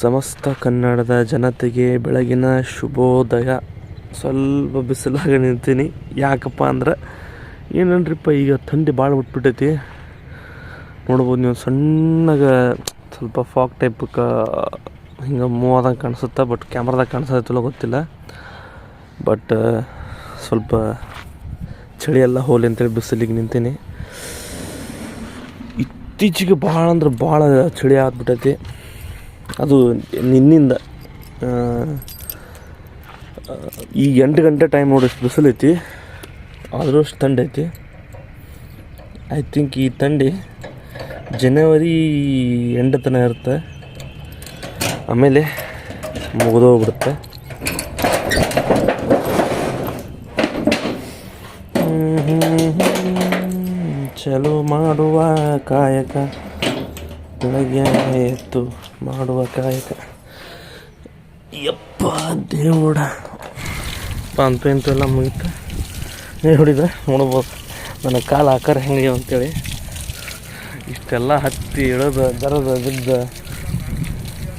ಸಮಸ್ತ ಕನ್ನಡದ ಜನತೆಗೆ ಬೆಳಗಿನ ಶುಭೋದಯ. ಸ್ವಲ್ಪ ಬಿಸಿಲಾಗ ನಿಂತೀನಿ. ಯಾಕಪ್ಪ ಅಂದ್ರೆ ಏನನ್ರಿಪ್ಪ ಈಗ ಥಂಡಿ ಭಾಳ ಬಿಟ್ಬಿಟ್ಟೈತಿ ನೋಡ್ಬೋದು ನೀವು ಸಣ್ಣಗ ಸ್ವಲ್ಪ ಫಾಗ್ ಟೈಪ್ ಕ ಹಿಂಗೆ ಮೂವ್ ಆದಂಗೆ ಕಾಣಿಸುತ್ತೆ, ಬಟ್ ಕ್ಯಾಮ್ರಾದಾಗ ಕಾಣಿಸತ್ತಲ್ಲ ಗೊತ್ತಿಲ್ಲ. ಬಟ್ ಸ್ವಲ್ಪ ಚಳಿ ಎಲ್ಲ ಹೋಲಿ ಅಂತೇಳಿ ಬಿಸಿಲಿಗೆ ನಿಂತೀನಿ. ಇತ್ತೀಚೆಗೆ ಭಾಳ ಅಂದ್ರೆ ಭಾಳ ಚಳಿ ಆಗ್ಬಿಟ್ಟೈತಿ. ಅದು ನಿನ್ನಿಂದ ಈ ಎಂಟು ಗಂಟೆ ಟೈಮ್ ನೋಡಿ ಬಿಸಿಲೈತಿ ಆದರೂ ಅಷ್ಟು ತಂಡ ಐತಿ ಐ ಥಿಂಕ್ ಈ ತಂಡಿ ಜನವರಿ ಎಂಟು ತನಕ ಇರುತ್ತೆ ಆಮೇಲೆ ಮುಗಿದೋಗ್ಬಿಡುತ್ತೆ ಚಲೋ ಮಾಡುವ ಕಾಯಕ ಬೆಳಗ್ಗೆ ಎತ್ತು ಮಾಡುವ ಕಾಯಕ. ಯಪ್ಪ ದೇವಡ ಅಂತೂ ಎಲ್ಲ ಮುಗಿತು. ನೀವು ಹೊಡಿದ್ರೆ ನೋಡ್ಬೋದು. ನನ್ನ ಕಾಲು ಆಕಾರ ಹೆಂಗೆ ಅಂತೇಳಿ. ಇಷ್ಟೆಲ್ಲ ಹತ್ತಿ ಇಳದ, ದರದ, ಬಿದ್ದ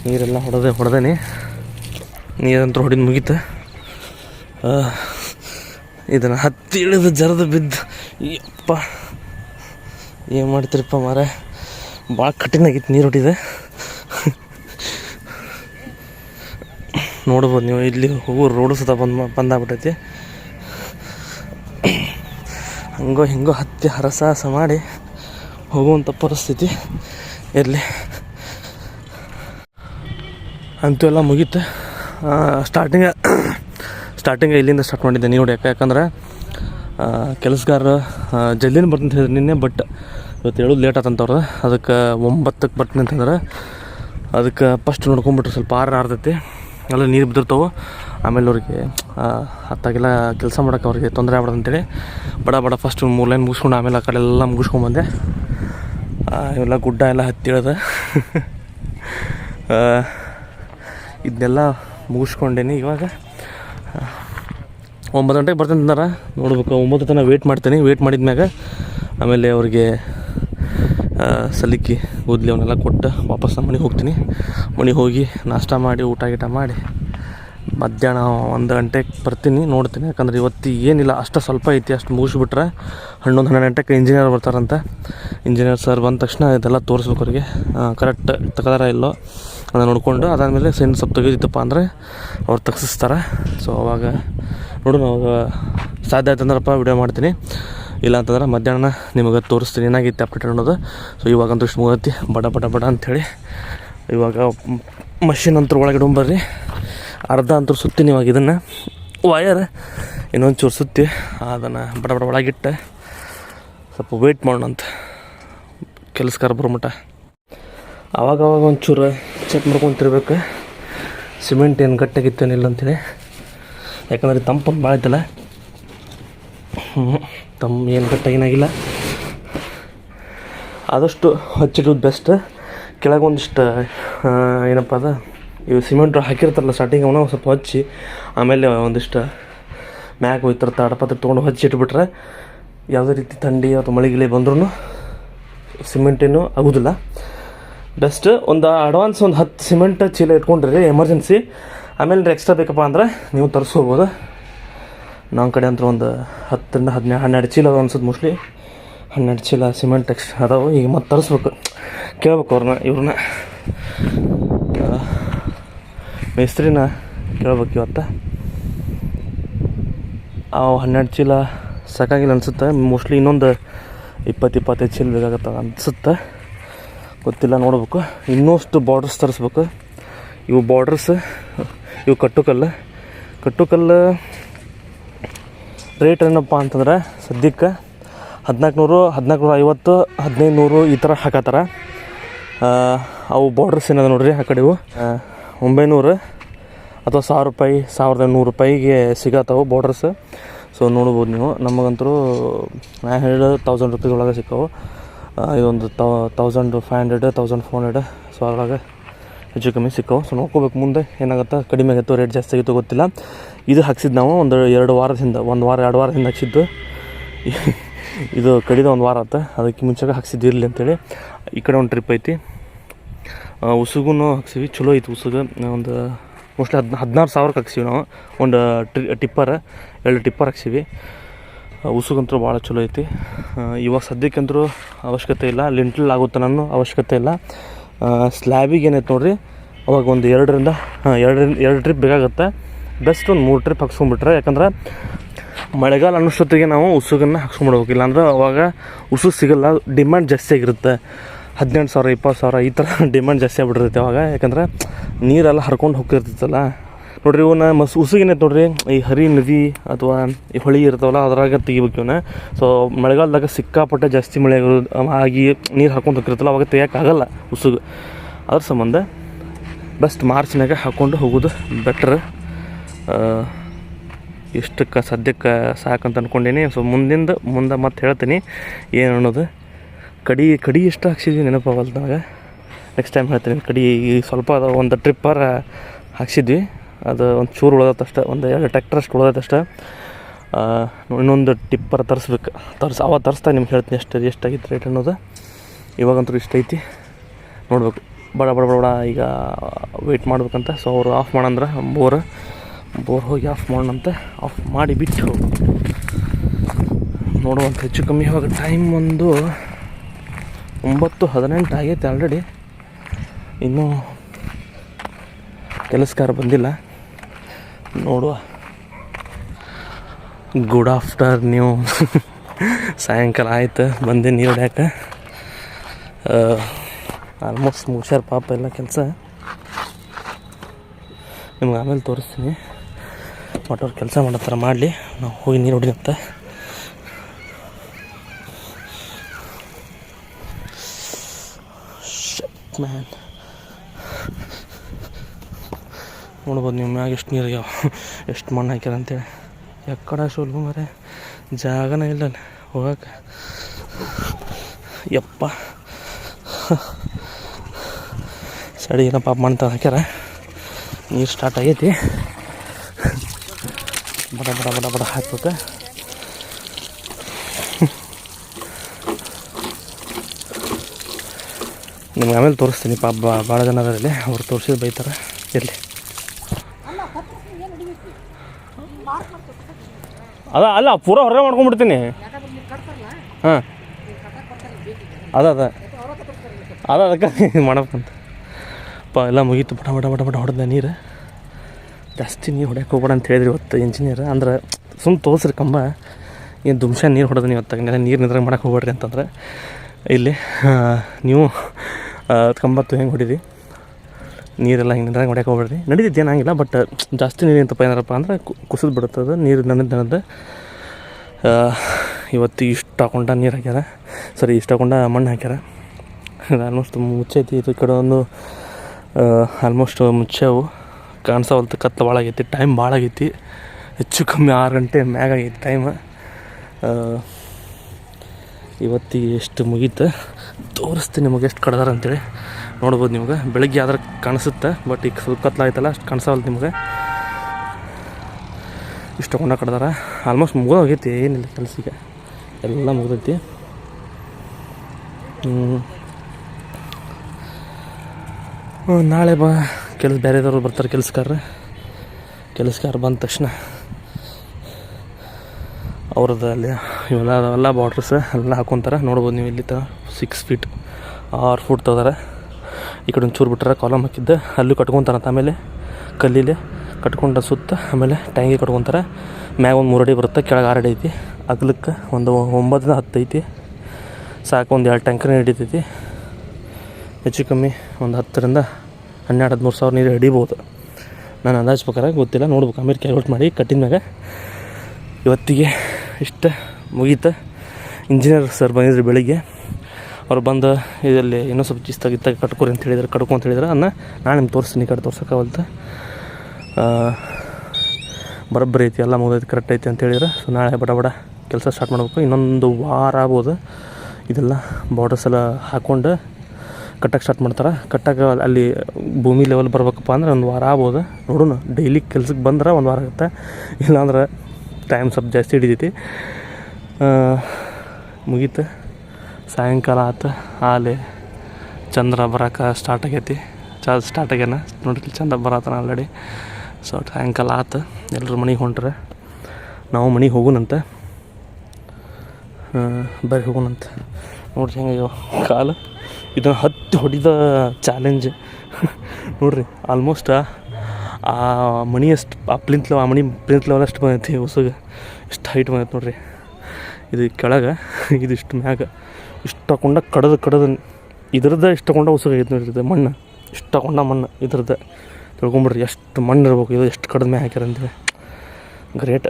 ನೀರೆಲ್ಲ ಹೊಡೆದೆ, ಹೊಡೆದೇನೆ. ನೀರಂತೂ ಹೊಡಿದು ಮುಗೀತು. ಇದನ್ನು ಹತ್ತಿ ಇಳಿದು ಜರದು ಬಿದ್ದು. ಯಪ್ಪ. ಏನು ಮಾಡ್ತೀರಪ್ಪ ಮಾರ ಭಾಳ ಕಠಿಣ ಆಗಿತ್ತು ನೀರು ಹೊಡಿದೆ. ನೋಡ್ಬೋದು ನೀವು, ಇಲ್ಲಿ ಹೋಗು ರೋಡು ಸುತ್ತ ಬಂದು ಬಂದಾಗ್ಬಿಟ್ಟೈತಿ. ಹಂಗೋ ಹಿಂಗೋ ಹತ್ತಿ ಹರಸಾಹಸ ಮಾಡಿ ಹೋಗುವಂಥ ಪರಿಸ್ಥಿತಿ ಇರಲಿ. ಅಂತೂ ಎಲ್ಲ ಮುಗೀತು. ಸ್ಟಾರ್ಟಿಂಗ ಸ್ಟಾರ್ಟಿಂಗ್ ಇಲ್ಲಿಂದ ಸ್ಟಾರ್ಟ್ ಮಾಡಿದ್ದೆ ನೀವು ಯಾಕೆ ಯಾಕಂದ್ರೆ ಕೆಲಸಗಾರ ಜಲ್ದಿನ ಬರ್ತಂತ ಹೇಳಿದ್ರು ನಿನ್ನೆ ಬಟ್ ಇವತ್ತು ಹೇಳೋದು ಲೇಟ್ ಆತಂತವ್ರು ಅದಕ್ಕೆ ಒಂಬತ್ತಕ್ಕೆ ಬರ್ತೀನಿ ಅಂತಂದ್ರೆ, ಅದಕ್ಕೆ ಫಸ್ಟ್ ನೋಡ್ಕೊಂಬಿಟ್ರೆ ಸ್ವಲ್ಪ ಆರ ಆರ್ತೈತಿ. ಎಲ್ಲ ನೀರು ಬಿದ್ದಿರ್ತಾವೆ. ಆಮೇಲೆ ಅವ್ರಿಗೆ ಹತ್ತಾಗೆಲ್ಲ ಕೆಲಸ ಮಾಡೋಕೆ ಅವ್ರಿಗೆ ತೊಂದರೆ ಆಗ್ಬಾರ್ದು ಅಂತೇಳಿ ಬಡ ಬಡ ಫಸ್ಟ್ ಮೂರು ಲೈನ್ ಮುಗಿಸ್ಕೊಂಡು ಆಮೇಲೆ ಆ ಕಡೆ ಎಲ್ಲ ಮುಗಿಸ್ಕೊಂಬಂದೆ ಇವೆಲ್ಲ ಗುಡ್ಡ ಎಲ್ಲ ಹತ್ತಿ ಇಳ್ದ. ಇದನ್ನೆಲ್ಲ ಮುಗಿಸ್ಕೊಂಡೇನಿ ಇವಾಗ. ಒಂಬತ್ತು ಗಂಟೆಗೆ ಬರ್ತೀನಿ ನೋಡ್ಬೇಕು, ಒಂಬತ್ತು ತನಕ ವೇಟ್ ಮಾಡ್ತೀನಿ. ವೇಟ್ ಮಾಡಿದ್ಮ್ಯಾಗ ಆಮೇಲೆ ಅವ್ರಿಗೆ ಸಲಿಕ್ಕಿ ಕೂದಲಿ ಅವನ್ನೆಲ್ಲ ಕೊಟ್ಟು ವಾಪಸ್ ನಮ್ಮ ಮನೆಗೆ ಹೋಗ್ತೀನಿ. ಮನೆಗೆ ಹೋಗಿ ನಾಷ್ಟ ಮಾಡಿ, ಊಟ ಗೀಟ ಮಾಡಿ ಮಧ್ಯಾಹ್ನ ಒಂದು ಗಂಟೆಗೆ ಬರ್ತೀನಿ, ನೋಡ್ತೀನಿ. ಯಾಕಂದ್ರೆ ಇವತ್ತು ಏನಿಲ್ಲ, ಅಷ್ಟು ಸ್ವಲ್ಪ ಐತಿ, ಅಷ್ಟು ಮುಗಿಸ್ಬಿಟ್ರೆ ಹನ್ನೊಂದು, ಹನ್ನೆರಡು ಗಂಟೆಗೆ ಇಂಜಿನಿಯರ್ ಬರ್ತಾರಂತೆ. ಇಂಜಿನಿಯರ್ ಸರ್ ಬಂದ ತಕ್ಷಣ ಇದೆಲ್ಲ ತೋರಿಸ್ಬೇಕು ಅವ್ರಿಗೆ. ಕರೆಕ್ಟ್ ತಗದಾರ ಇಲ್ಲೋ ಅದನ್ನು ನೋಡಿಕೊಂಡು ಅದಾದಮೇಲೆ ಸೈನ್ ಸ್ವಲ್ಪ ತೆಗೆದಿತ್ತಪ್ಪ ಅಂದರೆ ಅವ್ರು ತಗ್ಸಿಸ್ತಾರೆ. ಸೊ ಅವಾಗ ನೋಡೋಣ, ಅವಾಗ ಸಾಧ್ಯ ಆಯ್ತಂದ್ರಪ್ಪ ವಿಡಿಯೋ ಮಾಡ್ತೀನಿ. ಇಲ್ಲ ಅಂತಂದ್ರೆ ಮಧ್ಯಾಹ್ನ ನಿಮಗೆ ತೋರಿಸ್ತೀನಿ. ಏನಾಗಿತ್ತು ಅಪ್ಡೇಟ್ ಅನ್ನೋದು? ಸೊ ಇವಾಗಂತೂ ಇಷ್ಟು ಮುಗತಿ ಬಡ ಬಡ ಬಡ ಅಂಥೇಳಿ. ಇವಾಗ ಮಷಿನ್ ಅಂತ ಒಳಗಡೆ ಬರ್ರಿ. ಅರ್ಧ ಅಂತೂ ಸುತ್ತೀನಿ ಇವಾಗ ಇದನ್ನು. ವಯರ್ ಇನ್ನೊಂದು ಚೂರು ಸುತ್ತಿ, ಅದನ್ನು ಬಡ ಬಡ ಒಳಗಿಟ್ಟೆ ಸ್ವಲ್ಪ ವೆಯ್ಟ್ ಮಾಡೋಣ ಅಂತ ಕೆಲಸಗಾರ ಬರೋ ಮಟ್ಟ. ಅವಾಗ ಒಂಚೂರು ಚೆಕ್ ಮಾಡ್ಕೊತಿರ್ಬೇಕು. ಸಿಮೆಂಟ್ ಏನು ಗಟ್ಟಾಗಿತ್ತೇನಿಲ್ಲ ಅಂತೇಳಿ ಯಾಕಂದರೆ ತಂಪನ್ನು ಭಾಳ ಹ್ಞೂ ತಮ್ಮ ಏನು ಗಟ್ಟಾಗೇನಾಗಿಲ್ಲ ಆದಷ್ಟು ಹಚ್ಚಿಡೋದು ಬೆಸ್ಟ್ ಕೆಳಗೆ ಒಂದಿಷ್ಟು ಆ, ಏನಪ್ಪ ಅದು ಇವು ಸಿಮೆಂಟ್ ಹಾಕಿರ್ತಾರಲ್ಲ ಸ್ಟಾರ್ಟಿಂಗ್ ಅವನ್ನ ಸ್ವಲ್ಪ ಹಚ್ಚಿ ಆಮೇಲೆ ಒಂದಿಷ್ಟು ಮ್ಯಾಗ ಹೋಯ್ತಿರ್ತ ತಾಡಪತ್ರ ತೊಗೊಂಡು ಹಚ್ಚಿ ಇಟ್ಬಿಟ್ರೆ ಯಾವುದೇ ರೀತಿ ಥಂಡಿ ಅಥವಾ ಮಳೆ ಗಿಳಿ ಬಂದ್ರೂ ಸಿಮೆಂಟೇನು ಆಗೋದಿಲ್ಲ. ಬೆಸ್ಟ್ ಒಂದು ಅಡ್ವಾನ್ಸ್ ಒಂದು ಹತ್ತು ಸಿಮೆಂಟ್ ಚೀಲ ಇಟ್ಕೊಂಡ್ರಿ ಎಮರ್ಜೆನ್ಸಿ ಆಮೇಲೆ ಎಕ್ಸ್ಟ್ರಾ ಬೇಕಪ್ಪ ಅಂದ್ರೆ ನೀವು ತರಿಸ್ಕೋಬೋದು. ನಮ್ಮ ಕಡೆ ಅಂತ ಒಂದು ಹತ್ತರಿಂದ ಹದಿನೈದು, ಹನ್ನೆರಡು ಚೀಲ ಅದಾವ ಅನ್ಸುತ್ತೆ ಮೋಸ್ಟ್ಲಿ ಹನ್ನೆರಡು ಚೀಲ, ಸಿಮೆಂಟ್ ಎಕ್ಸ್ ಅದಾವೆ. ಈಗ ಮತ್ತೆ ತರಿಸ್ಬೇಕು. ಕೇಳ್ಬೇಕು ಅವ್ರನ್ನ ಇವ್ರನ್ನ ಮೇಸ್ತ್ರಿನ ಕೇಳ್ಬೇಕು ಇವತ್ತು. ಅವು ಹನ್ನೆರಡು ಚೀಲ ಸಾಕಾಗಿಲ್ಲ ಅನ್ಸುತ್ತೆ. ಮೋಸ್ಟ್ಲಿ ಇನ್ನೊಂದು ಇಪ್ಪತ್ತು, ಇಪ್ಪತ್ತೈದು ಚೀಲ ಬೇಕಾಗತ್ತೆ ಅನ್ಸುತ್ತೆ. ಗೊತ್ತಿಲ್ಲ, ನೋಡ್ಬೇಕು. ಇನ್ನೂಷ್ಟು ಬಾರ್ಡರ್ಸ್ ತರಿಸ್ಬೇಕು. ಇವು ಬಾರ್ಡರ್ಸ್ ಇವು ಕಟ್ಟುಕಲ್ಲು. ಕಟ್ಟುಕಲ್ಲು ರೇಟ್ ಏನಪ್ಪ ಅಂತಂದ್ರೆ ಸದ್ಯಕ್ಕೆ ಹದಿನಾಲ್ಕು ನೂರು ಹದಿನಾಲ್ಕು ನೂರ ಐವತ್ತು ಹದಿನೈದು ನೂರು ಈ ಥರ ಹಾಕತ್ತಾರ. ಅವು ಬಾರ್ಡ್ರಸ್ ಏನದ ನೋಡ್ರಿ ಆ ಕಡೆವು ಒಂಬೈನೂರು ಅಥವಾ ಸಾವಿರ ರೂಪಾಯಿ, ಸಾವಿರದ ನೂರು ರೂಪಾಯಿಗೆ ಸಿಗತ್ತವು ಬಾರ್ಡ್ರಸ್ ಸೊ ನೋಡ್ಬೋದು ನೀವು. ನಮಗಂತೂ ನೈನ್ ಹಂಡ್ರೆಡ್ ತೌಸಂಡ್ ರುಪೀಸ್ ಒಳಗೆ ಸಿಕ್ಕವು. ಇದೊಂದು thousand five hundred thousand four hundred so ಅದ್ರೊಳಗೆ ಹೆಚ್ಚು ಕಮ್ಮಿ ಸಿಕ್ಕವು. ಸೊ, ನೋಡ್ಕೋಬೇಕು ಮುಂದೆ. ಏನಾಗುತ್ತೆ? ಕಡಿಮೆ ಆಗುತ್ತೋ ರೇಟ್ ಜಾಸ್ತಿ ಆಗಿತ್ತು ಗೊತ್ತಿಲ್ಲ. ಇದು ಹಾಕ್ಸಿದ್ದು ನಾವು ಒಂದು ಎರಡು ವಾರದಿಂದ, ಒಂದು ವಾರ, ಎರಡು ವಾರದಿಂದ ಹಾಕ್ಸಿದ್ದು. ಇದು ಕಡಿದ ಒಂದು ವಾರ ಆತ. ಅದಕ್ಕೆ ಮುಂಚೆಗೆ ಹಾಕ್ಸಿದ್ದು ಇರಲಿ ಅಂತೇಳಿ. ಈ ಕಡೆ ಒಂದು ಟ್ರಿಪ್ ಐತಿ. ಉಸುಗೂ ಹಾಕ್ಸಿವಿ. ಚಲೋ ಐತಿ ಉಸುಗು. ಒಂದು ಮೋಸ್ಟ್ಲಿ ಹದ್ ಹದಿನಾರು ಸಾವಿರಕ್ಕೆ ಹಾಕ್ಸಿವಿ ನಾವು. ಒಂದು ಟ್ರಿ ಟಿಪ್ಪರ್ ಎರಡು ಟಿಪ್ಪರ್ ಹಾಕ್ಸಿವಿ. ಉಸುಗಂತೂ ಭಾಳ ಚಲೋ ಐತಿ. ಇವಾಗ ಸದ್ಯಕ್ಕಂತೂ ಅವಶ್ಯಕತೆ ಇಲ್ಲ. ಲಿಂಟ್ಲ್ ನಾನು ಅವಶ್ಯಕತೆ ಇಲ್ಲ. ಸ್ಲ್ಯಾಬಿಗೆ ಏನೈತೆ ನೋಡ್ರಿ? ಅವಾಗ ಒಂದು ಎರಡರಿಂದ ಎರಡರಿಂದ, ಎರಡು ಟ್ರಿಪ್ ಬೇಕಾಗುತ್ತೆ. ಬೆಸ್ಟ್ ಒಂದು ಮೂರು ಟ್ರಿಪ್ ಹಾಕ್ಸ್ಕೊಂಡ್ಬಿಟ್ರೆ, ಯಾಕಂದ್ರೆ ಮಳೆಗಾಲ ಅನ್ನೋಷ್ಟೊತ್ತಿಗೆ ನಾವು ಉಸುಗನ್ನು ಹಾಕ್ಸ್ಕೊಂಡ್ಬಿಡ್ಬೇಕು. ಇಲ್ಲಾಂದ್ರೆ ಅವಾಗ ಉಸು ಸಿಗಲ್ಲ ಡಿಮ್ಯಾಂಡ್ ಜಾಸ್ತಿ ಆಗಿರುತ್ತೆ. ಹದಿನೆಂಟು ಸಾವಿರ, ಇಪ್ಪತ್ತು ಸಾವಿರ ಈ ಥರ ಡಿಮ್ಯಾಂಡ್ ಜಾಸ್ತಿ ಆಗಿಬಿಟ್ಟಿರುತ್ತೆ ಅವಾಗ. ಯಾಕಂದ್ರೆ ನೀರೆಲ್ಲ ಹರ್ಕೊಂಡು ಹೋಗ್ತಿರ್ತೈತಲ್ಲ. ನೋಡ್ರಿ ಇವನ್ನ ಮಸ್ ಉಸುಗಿನೈತೆ ನೋಡ್ರಿ. ಈ ಹರಿ ನದಿ ಅಥವಾ ಈ ಹೊಳಿ ಇರ್ತಾವಲ್ಲ, ಅದ್ರಾಗ ತೆಗಿಬೇಕು ಇವನ್ನ ಸೊ ಮಳೆಗಾಲದಾಗ ಸಿಕ್ಕಾಪಟ್ಟೆ ಜಾಸ್ತಿ ಮಳೆ ಆಗಿ ನೀರು ಹಾಕೊಂಡು ಹೋಗಿರ್ತಲ್ಲ ಅವಾಗ ತೆಗಿಯೋಕ್ಕಾಗಲ್ಲ ಉಸುಗು. ಅದ್ರ ಸಂಬಂಧ ಬೆಸ್ಟ್ ಮಾರ್ಚ್ನಾಗ ಹಾಕ್ಕೊಂಡು ಹೋಗೋದು ಬೆಟ್ರ್ ಇಷ್ಟಕ್ಕೆ ಸದ್ಯಕ್ಕೆ ಸಾಕಂತ ಅಂದ್ಕೊಂಡೇನಿ ಸೊ ಮುಂದಿಂದ, ಮುಂದೆ ಮತ್ತೆ ಹೇಳ್ತೀನಿ ಏನು ಅನ್ನೋದು. ಕಡಿ ಕಡಿ ಎಷ್ಟು ಹಾಕ್ಸಿದ್ವಿ ನೆನಪಾಗಲ್ಲ ನನಗೆ ನೆಕ್ಸ್ಟ್ ಟೈಮ್ ಹೇಳ್ತೀನಿ. ಕಡಿ ಸ್ವಲ್ಪ ಒಂದು ಟ್ರಿಪ್ಪರ ಹಾಕ್ಸಿದ್ವಿ. ಅದು ಒಂದು ಚೂರು ಉಳ್ದೈತೆ ಅಷ್ಟೇ, ಒಂದು ಎರಡು ಟ್ಯಾಕ್ಟರ್ ಅಷ್ಟು ಉಳ್ದೈತೆ ಅಷ್ಟೇ. ಇನ್ನೊಂದು ಟಿಪ್ಪರ್ ತರಿಸ್ಬೇಕು. ತರ್ಸಿ ಅವ ತರಿಸ್ತಾ ನಿಮ್ಗೆ ಹೇಳ್ತೀನಿ ಎಷ್ಟು ಎಷ್ಟಾಗಿತ್ತು ರೇಟ್ ಅನ್ನೋದು. ಇವಾಗಂತೂ ಇಷ್ಟೈತಿ ನೋಡ್ಬೇಕು. ಬಡ ಬಡ ಬಡ ಬಡ, ಈಗ ವೆಯ್ಟ್ ಮಾಡ್ಬೇಕಂತ. ಸೊ ಅವರು ಆಫ್ ಮಾಡಂದ್ರೆ ಬೋರ್ ಬೋರ್ ಹೋಗಿ ಆಫ್ ಮಾಡೋಣಂತೆ ಆಫ್ ಮಾಡಿ ಬಿಟ್ಟು ನೋಡುವಂಥ ಹೆಚ್ಚು ಕಮ್ಮಿ. ಇವಾಗ ಟೈಮ್ ಒಂದು ಒಂಬತ್ತು, ಹದಿನೆಂಟು ಆಗೈತೆ ಆಲ್ರೆಡಿ ಇನ್ನೂ ಕೆಲಸಕಾರ ಬಂದಿಲ್ಲ. ನೋಡುವ. ಗುಡ್ ಆಫ್ಟರ್ ನ್ಯೂ ಸಾಯಂಕಾಲ ಆಯ್ತು, ಬಂದೆ ನೀರು ಹಿಡ್ಯಾಕೆ. ಆಲ್ಮೋಸ್ಟ್ ಮುಗ್ಸ್ಯಾರ ಪಾಪ ಎಲ್ಲ ಕೆಲಸ. ನಿಮ್ಗೆ ಆಮೇಲೆ ತೋರಿಸ್ತೀನಿ. ಬಟ್ ಅವ್ರು ಕೆಲಸ ಮಾಡೋ ಮಾಡಲಿ, ನಾವು ಹೋಗಿ ನೀರು ಹೊಡಿಯಂತ. ಮ್ಯಾನ್ ನೋಡ್ಬೋದು ನಿಮ್ಮ ಮ್ಯಾಗ ಎಷ್ಟು ನೀರು ಆಗ್ಯಾವ ಎಷ್ಟು ಮಣ್ಣು ಹಾಕ್ಯಾರ ಅಂತೇಳಿ. ಎಕ್ಕಡ ಸುಲಭ ಮರೆ ಜಾಗನೇ ಇಲ್ಲ ಹೋಗಕ್ಕೆ ಯಪ್ಪ. ಸಡಿ ಏನಪ್ಪ ಮಣ್ಣು ತಗೊಂಡು ಹಾಕ್ಯಾರ. ನೀರು ಸ್ಟಾರ್ಟ್ ಆಗೈತಿ. ಬಡ ಬಡ ಬಡ ಬಡ ಹಾಕ್ಬೇಕು. ನಿಮ್ಗೆ ಆಮೇಲೆ ತೋರಿಸ್ತೀನಿ ಪಾಪ ಭಾಳ ಜನ ಅದರಲ್ಲಿ ಅವ್ರು ತೋರಿಸಿದ್ ಬೈತಾರೆ. ಇರಲಿ. ಅದ, ಅಲ್ಲ, ಪೂರ ಹೊರಗೆ ಮಾಡ್ಕೊಂಡ್ಬಿಡ್ತೀನಿ ಹಾಂ. ಅದ ಅದ. ಅದ, ಅದಕ್ಕೆ ಮಾಡಬೇಕಂತ. ಪ ಎಲ್ಲ ಮುಗೀತು. ಪಟ ಬಡ ಬಡ ಬಡ, ಹೊಡೆದ ನೀರು. ಜಾಸ್ತಿ ನೀರು ಹೊಡ್ಯಕ್ಕೆ ಹೋಗ್ಬೇಡ ಅಂತ ಹೇಳಿದ್ರಿ ಇವತ್ತು ಇಂಜಿನಿಯರ್ ಅಂದ್ರೆ ಸುಮ್ಮ ತೋರಿಸ್ರಿ ಕಂಬ. ಏನು ದುಮ್ಶ ನೀರು ಹೊಡೆದ ನೀವು ಇವತ್ತಾಗ ನೀರು ನಿದ್ರೆ ಮಾಡಕ್ಕೆ ಹೋಗ್ಬೇಡ್ರಿ ಅಂತಂದ್ರೆ. ಇಲ್ಲಿ ನೀವು ಕಂಬತ್ತು ಹೆಂಗೆ ಹೊಡೀರಿ. ನೀರೆಲ್ಲ ಹಿಂಗೆ ನಿಂದ್ರಾಗ ಹೊಡ್ಯಕ್ಕೆ ಹೋಗ್ಬೇಡ್ರಿ. ನಡೀತಿತ್ತು ಏನಾಗಿಲ್ಲ ಬಟ್ ಜಾಸ್ತಿ ನೀರು ಏನರಪ್ಪ ಏನಾರಪ್ಪ ಅಂದ್ರೆ ಕುಸಿದು ಬಿಡುತ್ತದೆ. ನೀರು ನನ್ನ ನನ್ನದು ಇವತ್ತು ಇಷ್ಟು ಹಾಕೊಂಡ ನೀರು ಹಾಕ್ಯಾರ. ಸರಿ, ಇಷ್ಟು ಹಾಕೊಂಡ ಮಣ್ಣು ಹಾಕ್ಯಾರ. ಆಲ್ಮೋಸ್ಟ್ ಮುಚ್ಚೈತಿ. ಇದು ಕಡೆ ಒಂದು ಆಲ್ಮೋಸ್ಟ್ ಮುಚ್ಚವು ಕಾಣಿಸೋವಲ್ತು ಕತ್ತ ಭಾಳ ಆಗೈತಿ. ಟೈಮ್ ಭಾಳ ಆಗೈತಿ. ಹೆಚ್ಚು ಕಮ್ಮಿ ಆರು ಗಂಟೆ ಮ್ಯಾಗ ಆಗೈತಿ ಟೈಮ್ ಇವತ್ತಿಗೆ ಎಷ್ಟು ಮುಗೀತು. ತೋರಿಸ್ತೀನಿ ನಿಮಗೆ ಎಷ್ಟು ಕಡ್ದಾರ ಅಂತೇಳಿ. ನೋಡ್ಬೋದು ನಿಮ್ಗೆ. ಬೆಳಗ್ಗೆ ಆದ್ರೆ ಕಾಣಿಸುತ್ತೆ ಬಟ್ ಈಗ ಸ್ವಲ್ಪ ಕತ್ಲಾಯ್ತಲ್ಲ ಅಷ್ಟು ಕಾಣಿಸವಲ್ತು ನಿಮ್ಗೆ. ಇಷ್ಟು ಕೊಂಡ ಕಡ್ದಾರ. ಆಲ್ಮೋಸ್ಟ್ ಮುಗಿದೋಗೈತಿ, ಏನಿಲ್ಲ ಕೆಲಸಿಗೆ. ಎಲ್ಲ ಮುಗಿದೈತಿ. ನಾಳೆ ಬಾ. ಕೆಲಸ ಬೇರೆದವ್ರು ಬರ್ತಾರೆ ಕೆಲಸಗಾರ ಕೆಲಸಗಾರ ಬಂದ ತಕ್ಷಣ ಅವ್ರದ್ದು ಅಲ್ಲಿ ಇವೆಲ್ಲ ಅವೆಲ್ಲ ಬಾರ್ಡ್ರಸ್ ಎಲ್ಲ ಹಾಕೊತಾರೆ. ನೋಡ್ಬೋದು ನೀವು ಇಲ್ಲಿ ತ ಸಿಕ್ಸ್ ಫೀಟ್ ಆರು ಫುಟ್ ತಗೋತಾರೆ ಈ ಕಡೆ ಒಂಚೂರು ಬಿಟ್ರೆ ಕಾಲಮ್ ಹಾಕಿದ್ದೆ. ಅಲ್ಲೂ ಕಟ್ಕೊತಾರಂತ ಆಮೇಲೆ ಕಲ್ಲಿಲೆ ಕಟ್ಕೊಂಡ ಸುತ್ತ ಆಮೇಲೆ ಟ್ಯಾಂಗಿ ಕಟ್ಕೊತಾರೆ. ಮ್ಯಾಗ ಒಂದು ಮೂರು ಅಡಿ ಬರುತ್ತೆ, ಕೆಳಗೆ ಆರು ಅಡಿ ಐತಿ. ಅಗ್ಲಕ್ಕೆ ಒಂದು ಒಂಬತ್ತಿಂದ ಹತ್ತು ಐತಿ. ಸಾಕು ಒಂದು ಎರಡು ಟ್ಯಾಂಕರ್ ಹಿಡಿತೈತಿ. ಹೆಚ್ಚು ಕಮ್ಮಿ ಒಂದು ಹತ್ತರಿಂದ ಹನ್ನೆರಡು, ಹದಿಮೂರು ಸಾವಿರ ನೀರು ಹಿಡಿಬೋದು. ನಾನು ಅಂದಾಜು ಪ್ರಕಾರ ಗೊತ್ತಿಲ್ಲ, ನೋಡ್ಬೇಕು. ಆಮೇಲೆ ಕ್ಯಾಲ್ಕುಲೇಟ್ ಮಾಡಿ ಕಟ್ಟಿದ ಮ್ಯಾಗ ಇವತ್ತಿಗೆ ಇಷ್ಟ ಮುಗೀತು. ಇಂಜಿನಿಯರ್ ಸರ್ ಬಂದಿದ್ರು ಬೆಳಿಗ್ಗೆ. ಅವ್ರು ಬಂದು ಇದರಲ್ಲಿ ಇನ್ನೂ ಸ್ವಲ್ಪ ಚಿಸ್ತಾಗಿ ಇತ್ತಾಗ ಕಟ್ಕೊರಿ ಅಂತ ಹೇಳಿದ್ರು, ಕಟ್ಕೊ ಅಂತ ಹೇಳಿದ್ರೆ. ಅದನ್ನ ನಾನು ನಿಮ್ಗೆ ತೋರಿಸ್ತೀನಿ ಕಡೆ ತೋರ್ಸೋಕ್ಕಾಗಲ್ತು ಬರೋಬ್ಬರಿ ಐತಿ, ಎಲ್ಲ ಮುಗಿದೈತಿ ಕರೆಕ್ಟ್ ಐತಿ ಅಂತ ಹೇಳಿದ್ರೆ. ಸೊ ನಾಳೆ ಬಡ ಬಡ ಕೆಲಸ ಸ್ಟಾರ್ಟ್ ಮಾಡಬೇಕು. ಇನ್ನೊಂದು ವಾರ ಆಗ್ಬೋದು. ಇದೆಲ್ಲ ಬಾರ್ಡರ್ಸ್ ಎಲ್ಲ ಹಾಕ್ಕೊಂಡು ಕಟ್ಟಕ್ಕೆ ಸ್ಟಾರ್ಟ್ ಮಾಡ್ತಾರೆ. ಕಟ್ಟಕ್ಕೆ ಅಲ್ಲಿ ಭೂಮಿ ಲೆವೆಲ್ ಬರ್ಬೇಕಪ್ಪ ಅಂದ್ರೆ ಒಂದು ವಾರ ಆಗ್ಬೋದು. ನೋಡೋಣ ಡೈಲಿ ಕೆಲ್ಸಕ್ಕೆ ಬಂದ್ರೆ ಒಂದು ವಾರ ಆಗುತ್ತೆ. ಇಲ್ಲಾಂದ್ರೆ ಟೈಮ್ ಸ್ವಲ್ಪ ಜಾಸ್ತಿ ಹಿಡಿತೈತಿ. ಮುಗೀತು. ಸಾಯಂಕಾಲ ಆತು ಆಲೆ ಚಂದ್ರ ಬರೋಕೆ ಸ್ಟಾರ್ಟ್ ಆಗೈತಿ. ಚಾಲ್ ಸ್ಟಾರ್ಟ್ ಆಗ್ಯಾನ. ನೋಡ್ರಿ ಚಂದ ಬರತ್ತಾನ ಆಲ್ರೆಡಿ ಸೊ ಸಾಯಂಕಾಲ ಆತು ಎಲ್ಲರೂ ಮನೆಗೆ ಹೊಂಟ್ರೆ. ನಾವು ಮನೆಗೆ ಹೋಗೋಣಂತ ಬರ್ರಿ ಹೋಗೋಣಂತ ನೋಡ್ರಿ ಹೆಂಗೆ ಕಾಲು, ಇದನ್ನು ಹತ್ತು ಹೊಡಿದ ಚಾಲೆಂಜ್ ನೋಡ್ರಿ ಆಲ್ಮೋಸ್ಟ್ ಆ ಮಣಿ ಅಷ್ಟು, ಆ ಪ್ಲಿಂತ್ ಆ ಮಣಿ ಪ್ಲಿಂತ್ ಲೆವೆಲ್ ಅಷ್ಟು ಬಂದೈತಿ ಹೊಸಗೆ. ಇಷ್ಟು ಹೈಟ್ ಬಂದೈತೆ ನೋಡ್ರಿ. ಇದು ಕೆಳಗೆ ಇದಿಷ್ಟು ಮ್ಯಾಗ. ಇಷ್ಟು ತಗೊಂಡ ಕಡದು ಕಡದು ಇದ್ರದ್ದು ಇಷ್ಟು ತಗೊಂಡ ಉಸುಗ ಇರ್ತದೆ ಮಣ್ಣು. ಇಷ್ಟು ತಗೊಂಡ ಮಣ್ಣು ಇದ್ರದ್ದು. ತಿಳ್ಕೊಂಬಿಡ್ರಿ, ಎಷ್ಟು ಮಣ್ಣು ಇರ್ಬೇಕು, ಇದು ಎಷ್ಟು ಕಡದ ಮ್ಯಾಗ ಹಾಕ್ಯಾರ ಅಂತೇಳಿ ಗ್ರೇಟ್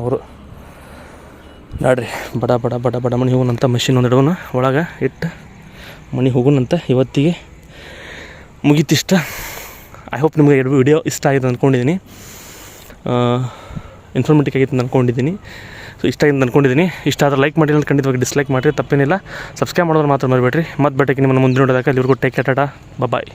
ಅವರು. ನೋಡ್ರಿ, ಬಡ ಬಡ ಬಡ ಬಡ ಮಣಿ ಹೋಗೋಣಂತ ಮಷಿನ್ ಒಂದು ಇಡೋಣ. ಒಳಗೆ ಇಟ್ಟು ಮಣಿ ಹೋಗೋಣಂತ ಇವತ್ತಿಗೆ ಮುಗೀತಿಷ್ಟ. ಐ ಹೋಪ್ ನಿಮಗೆ ಎರಡು ವಿಡಿಯೋ ಇಷ್ಟ ಆಗಿದೆ ಅಂದ್ಕೊಂಡಿದ್ದೀನಿ ಇನ್ಫಾರ್ಮೇಟಿವ್ ಆಗಿತ್ತು ಅಂದ್ಕೊಂಡಿದ್ದೀನಿ ಸೊ ಇಷ್ಟ ಅಂತ ಅಂದ್ಕೊಂಡಿದ್ದೀನಿ ಇಷ್ಟ ಆದರೆ ಲೈಕ್ ಮಾಡಿ ಅಂತ ಖಂಡಿತವಾಗಿ ಡಿಸ್ಲೈಕ್ ಮಾಡಿರಿ, ತಪ್ಪೇನಿಲ್ಲ. ಸಬ್ಸ್ಕ್ರೈಬ್ ಮಾಡೋದು ಮಾತ್ರ ಮರಿಬೇಡ್ರಿ. ಮತ್ತೆ ಬೆಟ್ಟಕ್ಕೆ ನಿಮ್ಮನ್ನು ಮುಂದೆ ನೋಡೋದಕ್ಕೆ ಅಲ್ಲಿವರೆಗೂ ಟೇಕ್ ಕೇರ್ ಟಾಟಾ. ಬಾಯ್